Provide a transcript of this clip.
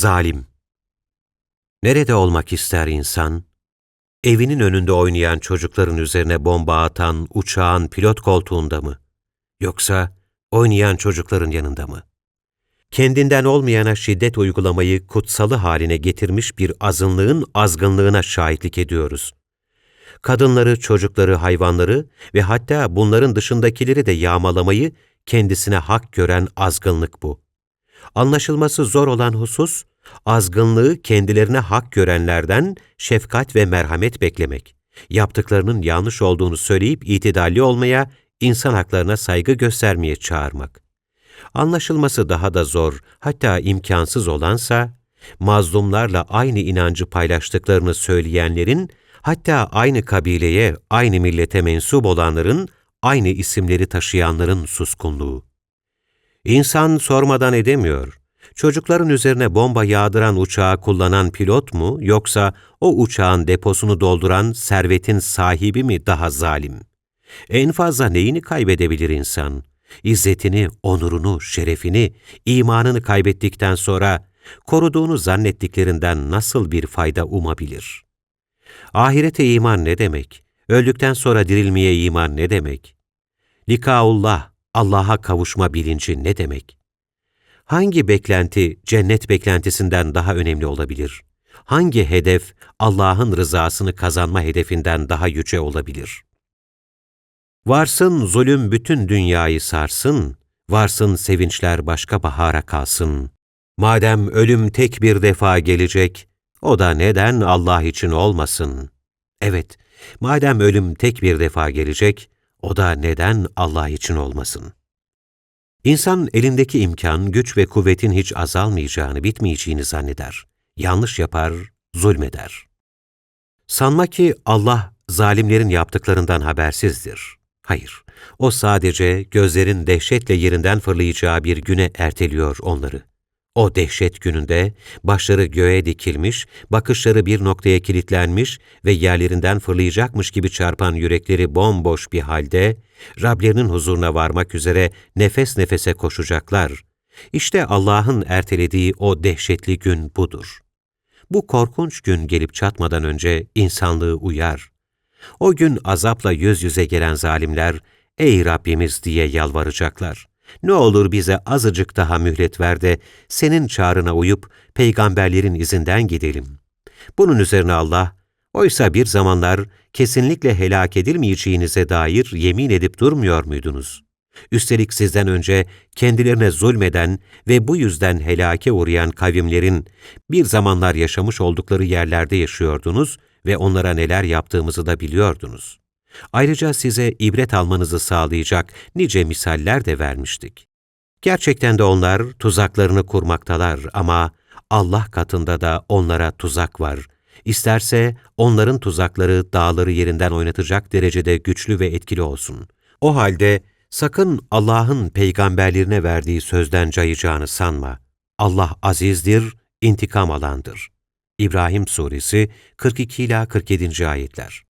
Zalim. Nerede olmak ister insan? Evinin önünde oynayan çocukların üzerine bomba atan uçağın pilot koltuğunda mı? Yoksa oynayan çocukların yanında mı? Kendinden olmayana şiddet uygulamayı kutsalı haline getirmiş bir azınlığın azgınlığına şahitlik ediyoruz. Kadınları, çocukları, hayvanları ve hatta bunların dışındakileri de yağmalamayı kendisine hak gören azgınlık bu. Anlaşılması zor olan husus, azgınlığı kendilerine hak görenlerden şefkat ve merhamet beklemek, yaptıklarının yanlış olduğunu söyleyip itidalli olmaya, insan haklarına saygı göstermeye çağırmak. Anlaşılması daha da zor, hatta imkansız olansa, mazlumlarla aynı inancı paylaştıklarını söyleyenlerin, hatta aynı kabileye, aynı millete mensup olanların, aynı isimleri taşıyanların suskunluğu. İnsan sormadan edemiyor. Çocukların üzerine bomba yağdıran uçağı kullanan pilot mu yoksa o uçağın deposunu dolduran servetin sahibi mi daha zalim? En fazla neyini kaybedebilir insan? İzzetini, onurunu, şerefini, imanını kaybettikten sonra koruduğunu zannettiklerinden nasıl bir fayda umabilir? Ahirete iman ne demek? Öldükten sonra dirilmeye iman ne demek? Likaullah, Allah'a kavuşma bilinci ne demek? Hangi beklenti cennet beklentisinden daha önemli olabilir? Hangi hedef Allah'ın rızasını kazanma hedefinden daha yüce olabilir? Varsın zulüm bütün dünyayı sarsın, varsın sevinçler başka bahara kalsın. Madem ölüm tek bir defa gelecek, o da neden Allah için olmasın? Evet, madem ölüm tek bir defa gelecek, o da neden Allah için olmasın? İnsan elindeki imkan, güç ve kuvvetin hiç azalmayacağını, bitmeyeceğini zanneder. Yanlış yapar, zulmeder. Sanma ki Allah zalimlerin yaptıklarından habersizdir. Hayır, o sadece gözlerin dehşetle yerinden fırlayacağı bir güne erteliyor onları. O dehşet gününde başları göğe dikilmiş, bakışları bir noktaya kilitlenmiş ve yerlerinden fırlayacakmış gibi çarpan yürekleri bomboş bir halde, Rablerinin huzuruna varmak üzere nefes nefese koşacaklar. İşte Allah'ın ertelediği o dehşetli gün budur. Bu korkunç gün gelip çatmadan önce insanlığı uyar. O gün azapla yüz yüze gelen zalimler, ''Ey Rabbimiz!'' diye yalvaracaklar. Ne olur bize azıcık daha mühlet ver de senin çağrına uyup peygamberlerin izinden gidelim. Bunun üzerine Allah, oysa bir zamanlar kesinlikle helak edilmeyeceğinize dair yemin edip durmuyor muydunuz? Üstelik sizden önce kendilerine zulmeden ve bu yüzden helake uğrayan kavimlerin bir zamanlar yaşamış oldukları yerlerde yaşıyordunuz ve onlara neler yaptığımızı da biliyordunuz. Ayrıca size ibret almanızı sağlayacak nice misaller de vermiştik. Gerçekten de onlar tuzaklarını kurmaktalar ama Allah katında da onlara tuzak var. İsterse onların tuzakları dağları yerinden oynatacak derecede güçlü ve etkili olsun. O halde sakın Allah'ın peygamberlerine verdiği sözden cayacağını sanma. Allah azizdir, intikam alandır. İbrahim Suresi 42 ila 47. ayetler.